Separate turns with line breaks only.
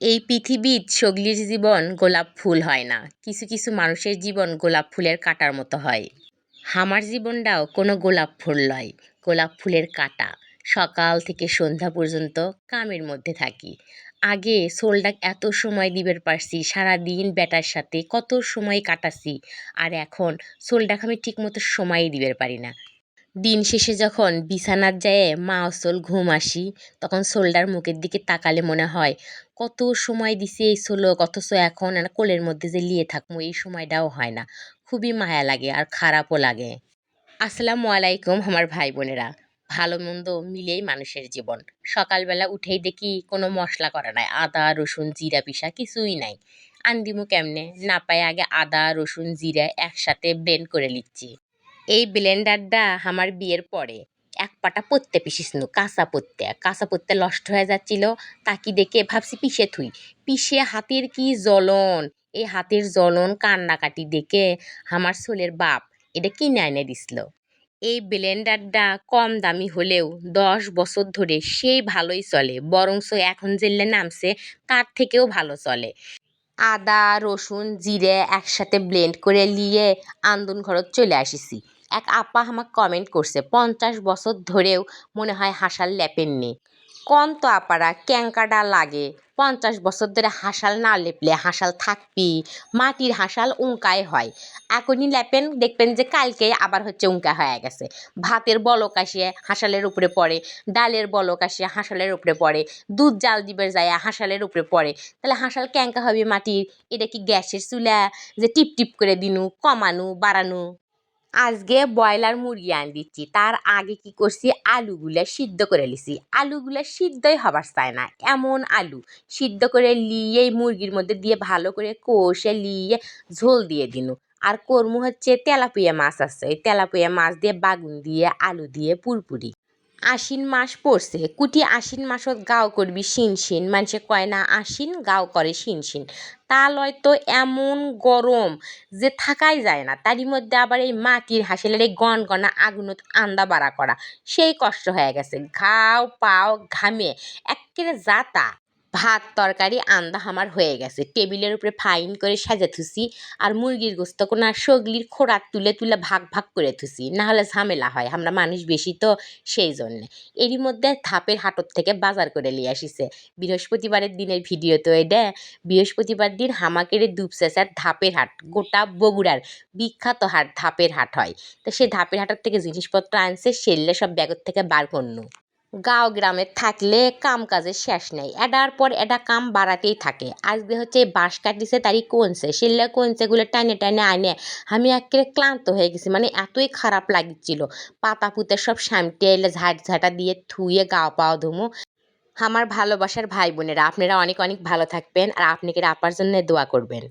এই পৃথিবীর সগলির জীবন গোলাপ ফুল হয় না। কিছু কিছু মানুষের জীবন গোলাপ ফুলের কাঁটার মতো হয়। আমার জীবনটাও কোনো গোলাপ ফুল নয়, গোলাপ ফুলের কাঁটা। সকাল থেকে সন্ধ্যা পর্যন্ত কামের মধ্যে থাকি। আগে সোলডাক এত সময় দিবের পারছি, সারাদিন বেটার সাথে কত সময় কাটাছি, আর এখন সোলডাক আমি ঠিকমতো সময়ই দিবের পারি না। দিন শেষে যখন বিছানার যায় মা অসল ঘুম আসি, তখন সোলডার মুখের দিকে তাকালে মনে হয়, কত সময় দিছে এই সোলক অথচ এখন কোলের মধ্যে যে লিয়ে থাকব এই সময়টাও হয় না। খুবই মায়া লাগে আর খারাপও লাগে। আসসালামু আলাইকুম আমার ভাই বোনেরা। ভালো মন্দ মিলেই মানুষের জীবন। সকালবেলা উঠেই দেখি কোনো মশলা করা নাই, আদা, রসুন, জিরা, পিসা কিছুই নাই। আন্দিমু কেমনে? না পাই আগে আদা, রসুন, জিরা একসাথে ব্লেন্ড করে নিচ্ছি। এই ব্লেন্ডারটা আমার বিয়ের পরে এক পাটা পত্তে পিসিসনু কাঁচা পত্তে কাঁচা পত্তে নষ্ট হয়ে যাচ্ছিল, তাকি দেখে ভাবছি পিষে থুই। পিষে হাতের কি জ্বলন? এই হাতের জ্বলন কান্নাকাটি দেখে আমার ছোলের বাপ এটা কিনে এনে দিছিল। এই ব্লেন্ডারটা কম দামি হলেও দশ বছর ধরে সেই ভালোই চলে, বরংস এখন যেলে নামছে তার থেকেও ভালো চলে। আদা, রসুন, জিরে একসাথে ব্লেন্ড করে নিয়ে আন্দন ঘরত চলে আসিছি। এক আপা আমাকে কমেন্ট করছে, পঞ্চাশ বছর ধরেও মনে হয় হাসাল লেপেন নে কন তো আপারা ক্যাঙ্কাটা লাগে। পঞ্চাশ বছর ধরে হাসাল না লেপলে হাসাল থাকবি মাটির হাসাল উঙ্কায় হয়। এখনই লেপেন, দেখবেন যে কালকে আবার হচ্ছে উঙ্কা হয়ে গেছে। ভাতের বলক আসিয়ে হাসালের উপরে পড়ে, ডালের বলক আসিয়ে হাসালের উপরে পড়ে, দুধ জাল দিবার যায় হাসালের উপরে পড়ে। তাহলে হাসাল ক্যাঙ্কা হবে মাটির, এটা কি গ্যাসের চুলা যে টিপ টিপ করে দিনু, কমানু, বাড়ানু? আজকে ব্রয়লার মুরগি আন দিচ্ছি। তার আগে কি করছি? আলুগুলা সিদ্ধ করে লিছি আলুগুলা সিদ্ধই হবার চায় না। এমন আলু সিদ্ধ করে লিয়ে মুরগির মধ্যে দিয়ে ভালো করে কষে লিয়ে ঝোল দিয়ে দিনু। আর কর্ম হচ্ছে তেলাপিয়া মাছ আছে। ওই তেলাপিয়া মাছ দিয়ে বাগুন দিয়ে, আলু দিয়ে, পুরপুরি। আশ্বিন মাস পড়ছে। কুটি আশ্বিন মাসত গাও করবি শিন শিন। মানুষে কয় না, আশ্বিন গাও করে শিন শিন। তা লয় তো এমন গরম যে থাকাই যায় না। তারই মধ্যে আবার এই মাটির হাসিলের এই গন গনা আগুনত আন্দা বাড়া করা। সেই কষ্ট হয়ে গেছে। ঘাও পাও ঘামে। একেবারে যাতা ভাত, তরকারি, আন্দা আমার হয়ে গেছে। টেবিলের উপরে ফাইন করে সাজা থুসি আর মুরগির গোস্ত কোনা সগলির খোরাক তুলে তুলে ভাগ ভাগ করে থুসি। না হলে ঝামেলা হয়, আমরা মানুষ বেশি তো সেই জন্যে। এরই মধ্যে ধাপের হাটত থেকে বাজার করে নিয়ে আসিছে। বৃহস্পতিবারের দিনের ভিডিও তো এটা। বৃহস্পতিবার দিন হামাকের দুপচেঁচার ধাপের হাট, গোটা বগুড়ার বিখ্যাত হাট, ধাপের হাট হয়। তো সেই ধাপের হাটের থেকে জিনিসপত্র আনছে, সেললে সব ব্যাগের থেকে বার করনু। গাঁও গ্রামে থাকলে কাম কাজের শেষ নেই। এটার পর এটা কাম বাড়াতেই থাকে। আজকে হচ্ছে বাঁশ কাটিছে তারই কোনছে। সেলে কোনছেগুলো টানে টানে আনে। আমি একেবারে ক্লান্ত হয়ে গেছি। মানে এতই খারাপ লাগছিল। পাতা পুঁতে সব সামটে এলে ঝাঁট ঝাঁটা দিয়ে থুয়ে গাও পাও ধুমু। আমার ভালোবাসার ভাই বোনেরা, আপনারা অনেক অনেক ভালো থাকবেন আর আপনাকে আপার জন্য দোয়া করবেন।